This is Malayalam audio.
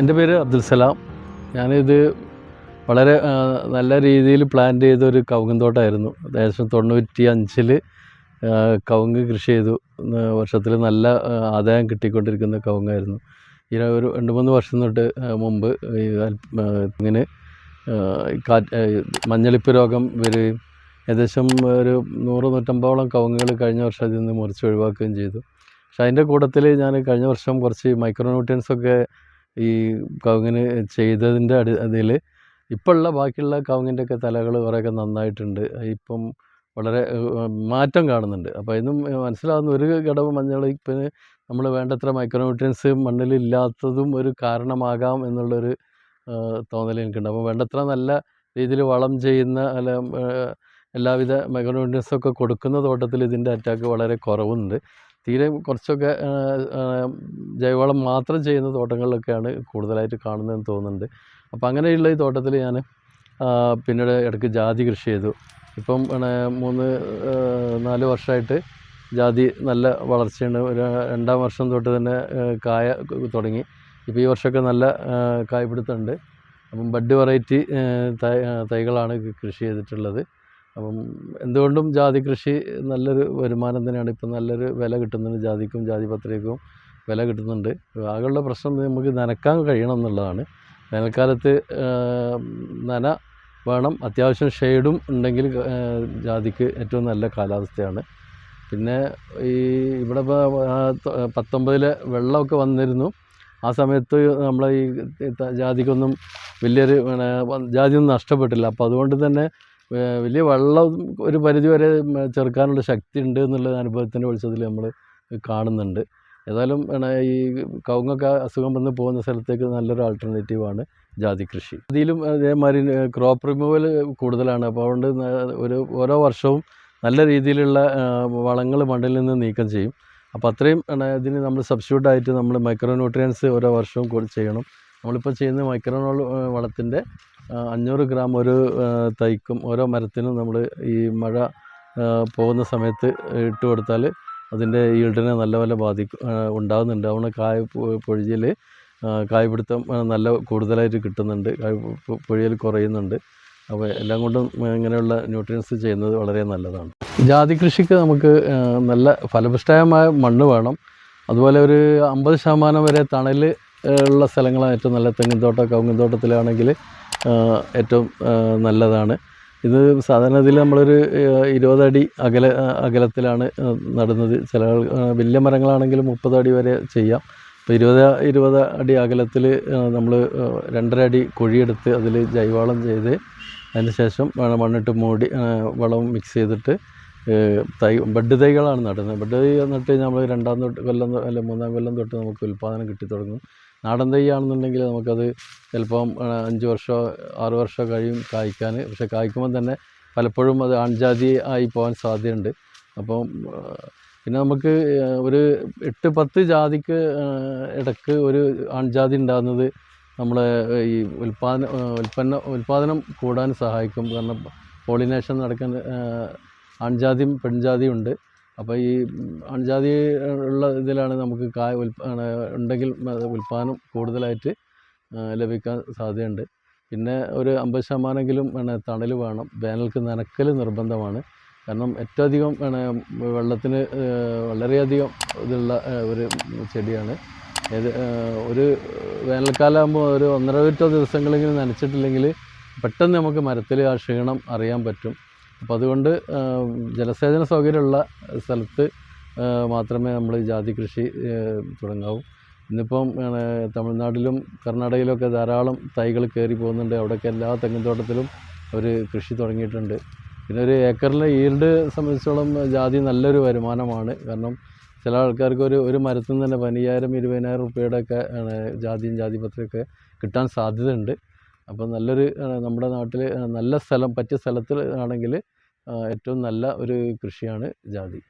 എന്റെ പേര് അബ്ദുൽ സലാം. ഞാനിത് വളരെ നല്ല രീതിയിൽ പ്ലാൻ ചെയ്ത ഒരു കവുങ്ങ് തോട്ടമായിരുന്നു ഏകദേശം തൊണ്ണൂറ്റി അഞ്ചിൽ കവുങ്ങ് കൃഷി ചെയ്തു. വർഷത്തിൽ നല്ല ആദായം കിട്ടിക്കൊണ്ടിരിക്കുന്ന കവുങ്ങായിരുന്നു. ഈ ഒരു രണ്ട് മൂന്ന് വർഷം തൊട്ട് മുമ്പ് ഇങ്ങനെ കാറ്റ് മഞ്ഞളിപ്പ് രോഗം വരികയും ഏകദേശം ഒരു നൂറ് നൂറ്റമ്പതോളം കവുങ്ങുകൾ കഴിഞ്ഞ വർഷം അതിൽ നിന്ന് മുറിച്ച് ഒഴിവാക്കുകയും ചെയ്തു. പക്ഷേ അതിന്റെ കൂട്ടത്തിൽ ഞാൻ കഴിഞ്ഞ വർഷം കുറച്ച് മൈക്രോ ന്യൂട്രിയൻസ് ഒക്കെ ഈ കവുങ്ങിന് ചെയ്തതിന്റെ അടി അതിൽ ഇപ്പോൾ ഉള്ള ബാക്കിയുള്ള കവുങ്ങിന്റെ ഒക്കെ തലകൾ കുറേയൊക്കെ നന്നായിട്ടുണ്ട്. ഇപ്പം വളരെ മാറ്റം കാണുന്നുണ്ട്. അപ്പോൾ ഇതും മനസ്സിലാവുന്ന ഒരു ഘടകം മഞ്ഞളിപ്പിന് നമ്മൾ വേണ്ടത്ര മൈക്രോന്യൂട്രിയൻസ് മണ്ണിൽ ഇല്ലാത്തതും ഒരു കാരണമാകാം എന്നുള്ളൊരു തോന്നൽ എനിക്കുണ്ട്. അപ്പോൾ വേണ്ടത്ര നല്ല രീതിയിൽ വളം ചെയ്യുന്ന അല്ല എല്ലാവിധ മൈക്രോന്യൂട്രിയൻസൊക്കെ കൊടുക്കുന്ന തോട്ടത്തിൽ ഇതിന്റെ അറ്റാക്ക് വളരെ കുറവുണ്ട്. തീരെ കുറച്ചൊക്കെ ജൈവവളം മാത്രം ചെയ്യുന്ന തോട്ടങ്ങളിലൊക്കെയാണ് കൂടുതലായിട്ട് കാണുന്നതെന്ന് തോന്നുന്നുണ്ട്. അപ്പോൾ അങ്ങനെയുള്ള ഈ തോട്ടത്തിൽ ഞാൻ പിന്നീട് ഇടയ്ക്ക് ജാതി കൃഷി ചെയ്തു. ഇപ്പം മൂന്ന് നാല് വർഷമായിട്ട് ജാതി നല്ല വളർച്ചയുണ്ട്. ഒരു രണ്ടാം വർഷം തൊട്ട് തന്നെ കായ തുടങ്ങി. ഇപ്പോൾ ഈ വർഷമൊക്കെ നല്ല കായ് കായ്പിടുത്തമുണ്ട് അപ്പം ബഡ് വെറൈറ്റി തൈകളാണ് കൃഷി ചെയ്തിട്ടുള്ളത്. അപ്പം എന്തുകൊണ്ടും ജാതി കൃഷി നല്ലൊരു വരുമാനം തന്നെയാണ്. ഇപ്പം നല്ലൊരു വില കിട്ടുന്നുണ്ട് ജാതിക്കും ജാതി പത്രികക്കും വില കിട്ടുന്നുണ്ട്. ആകെയുള്ള പ്രശ്നം നമുക്ക് നനക്കാൻ കഴിയണം എന്നുള്ളതാണ്. വേനൽക്കാലത്ത് നന വേണം. അത്യാവശ്യം ഷെയ്ഡും ഉണ്ടെങ്കിൽ ജാതിക്ക് ഏറ്റവും നല്ല കാലാവസ്ഥയാണ്. പിന്നെ ഈ ഇവിടെ പത്തൊമ്പതിലെ വെള്ളമൊക്കെ വന്നിരുന്നു. ആ സമയത്ത് നമ്മളെ ഈ ജാതിക്കൊന്നും വലിയൊരു ജാതിയൊന്നും നഷ്ടപ്പെട്ടില്ല. അപ്പോൾ അതുകൊണ്ട് തന്നെ വലിയ വെള്ളം ഒരു പരിധി വരെ ചെറുക്കാനുള്ള ശക്തി ഉണ്ട് എന്നുള്ള അനുഭവത്തിന്റെ വെളിച്ചത്തിൽ നമ്മൾ കാണുന്നുണ്ട്. ഏതായാലും ഈ കവുങ്ങൊക്കെ അസുഖം വന്ന് പോകുന്ന സ്ഥലത്തേക്ക് നല്ലൊരു ആൾട്ടർനേറ്റീവാണ് ജാതി കൃഷി. അതിലും അതേമാതിരി ക്രോപ്പ് റിമൂവൽ കൂടുതലാണ്. അപ്പോൾ അതുകൊണ്ട് ഒരു ഓരോ വർഷവും നല്ല രീതിയിലുള്ള വളങ്ങൾ മണ്ണിൽ നിന്ന് നീക്കം ചെയ്യും. അപ്പോൾ അത്രയും ഇതിന് നമ്മൾ സബ്സ്റ്റിറ്റ്യൂട്ട് ആയിട്ട് നമ്മൾ മൈക്രോ ന്യൂട്രിയൻസ് ഓരോ വർഷവും ചെയ്യണം. നമ്മളിപ്പോൾ ചെയ്യുന്ന മൈക്രോ വളത്തിന്റെ അഞ്ഞൂറ് ഗ്രാം ഒരു തൈക്കും ഓരോ മരത്തിനും നമ്മൾ ഈ മഴ പോകുന്ന സമയത്ത് ഇട്ട് കൊടുത്താൽ അതിന്റെ ഈൽഡിനെ നല്ലപോലെ ബാധിക്കും ഉണ്ടാകുന്നുണ്ട് അതുകൊണ്ട് കായ കായ് കായ്പിടുത്തം നല്ല കൂടുതലായിട്ട് കിട്ടുന്നുണ്ട്. കായ് പൊഴിയൽ കുറയുന്നുണ്ട്. അപ്പോൾ എല്ലാം കൊണ്ടും ഇങ്ങനെയുള്ള ന്യൂട്രിയൻസ് ചെയ്യുന്നത് വളരെ നല്ലതാണ്. ജാതി കൃഷിക്ക് നമുക്ക് നല്ല ഫലപുഷ്ടമായ മണ്ണ് വേണം. അതുപോലെ ഒരു അമ്പത് ശതമാനം വരെ തണൽ ഉള്ള സ്ഥലങ്ങളാണ് ഏറ്റവും നല്ല തെങ്ങിൻ തോട്ടം കവുങ്ങിൻ തോട്ടത്തിലാണെങ്കിൽ ഏറ്റവും നല്ലതാണ്. ഇത് സാധാരണ ഇതിൽ നമ്മളൊരു ഇരുപതടി അകല അകലത്തിലാണ് നടുന്നത്. ചില വലിയ മരങ്ങളാണെങ്കിൽ മുപ്പതടി വരെ ചെയ്യാം. അപ്പോൾ ഇരുപത് ഇരുപത് അടി അകലത്തിൽ നമ്മൾ രണ്ടര അടി കുഴിയെടുത്ത് അതിൽ ജൈവവളം ചെയ്ത് അതിന് ശേഷം മണ്ണിട്ട് മൂടി വളവും വളം മിക്സ് ചെയ്തിട്ട് തൈ ബഡ് തൈകളാണ് നടുന്നത്. ബഡ് തൈ നട്ട് കഴിഞ്ഞാൽ നമ്മൾ രണ്ടാം തൊട്ട് കൊല്ലം അല്ല മൂന്നാം കൊല്ലം തൊട്ട് നമുക്ക് ഉൽപ്പാദനം കിട്ടി തുടങ്ങും നാടൻ തൈയാണെന്നുണ്ടെങ്കിൽ നമുക്കത് ചിലപ്പം അഞ്ച് വർഷമോ ആറ് വർഷമോ കഴിയും കായ്ക്കാൻ. പക്ഷേ കായ്ക്കുമ്പോൾ തന്നെ പലപ്പോഴും അത് ആൺജാതി ആയി പോകാൻ സാധ്യതയുണ്ട്. അപ്പം പിന്നെ നമുക്ക് ഒരു എട്ട് പത്ത് ജാതിക്ക് ഇടയ്ക്ക് ഒരു ആൺജാതി ഉണ്ടാകുന്നത് നമ്മളെ ഈ ഉൽപാദന ഉൽപ്പന്ന ഉൽപ്പാദനം കൂടാൻ സഹായിക്കും. കാരണം പോളിനേഷൻ നടക്കാൻ ആൺജാതിയും പെൺജാതിയും ഉണ്ട്. അപ്പോൾ ഈ അണുജാതി ഉള്ള ഇതിലാണ് നമുക്ക് കായ ഉൽപാദനം ഉണ്ടെങ്കിൽ ഉൽപാദനം കൂടുതലായിട്ട് ലഭിക്കാൻ സാധ്യതയുണ്ട്. പിന്നെ ഒരു അമ്പത് ശതമാനമെങ്കിലും പിന്നെ തണൽ വേണം. വേനൽക്ക് നനക്കൽ നിർബന്ധമാണ്. കാരണം ഏറ്റവും അധികം പിന്നെ വെള്ളത്തിന് വളരെയധികം ഇതുള്ള ഒരു ചെടിയാണ്. ഏത് ഒരു വേനൽക്കാലമാകുമ്പോൾ ഒരു ഒന്നര വിറ്റോ ദിവസങ്ങളെങ്കിലും നനച്ചിട്ടില്ലെങ്കിൽ പെട്ടെന്ന് നമുക്ക് മരത്തിൽ ആ ക്ഷീണം അറിയാൻ പറ്റും. അപ്പോൾ അതുകൊണ്ട് ജലസേചന സൗകര്യമുള്ള സ്ഥലത്ത് മാത്രമേ നമ്മൾ ജാതി കൃഷി തുടങ്ങാവൂ. ഇന്നിപ്പം തമിഴ്നാട്ടിലും കർണാടകയിലൊക്കെ ധാരാളം തൈകൾ കയറി പോകുന്നുണ്ട്. അവിടെയൊക്കെ എല്ലാ തെങ്ങിൻതോട്ടത്തിലും അവർ കൃഷി തുടങ്ങിയിട്ടുണ്ട്. പിന്നെ ഒരു ഏക്കറിലെ ഈൽഡ് സംബന്ധിച്ചോളം ജാതി നല്ലൊരു വരുമാനമാണ്. കാരണം ചില ആൾക്കാർക്ക് ഒരു ഒരു മരത്തിൽ നിന്ന് തന്നെ പതിനയ്യായിരം ഇരുപതിനായിരം റുപ്യയുടെ ഒക്കെ ജാതിയും ജാതിപത്രിയൊക്കെ കിട്ടാൻ സാധ്യതയുണ്ട്. അപ്പോൾ നല്ലൊരു നമ്മുടെ നാട്ടിൽ നല്ല സ്ഥലം പറ്റിയ സ്ഥലത്തിൽ ആണെങ്കിൽ ഏറ്റവും നല്ല ഒരു കൃഷിയാണ് ജാതി.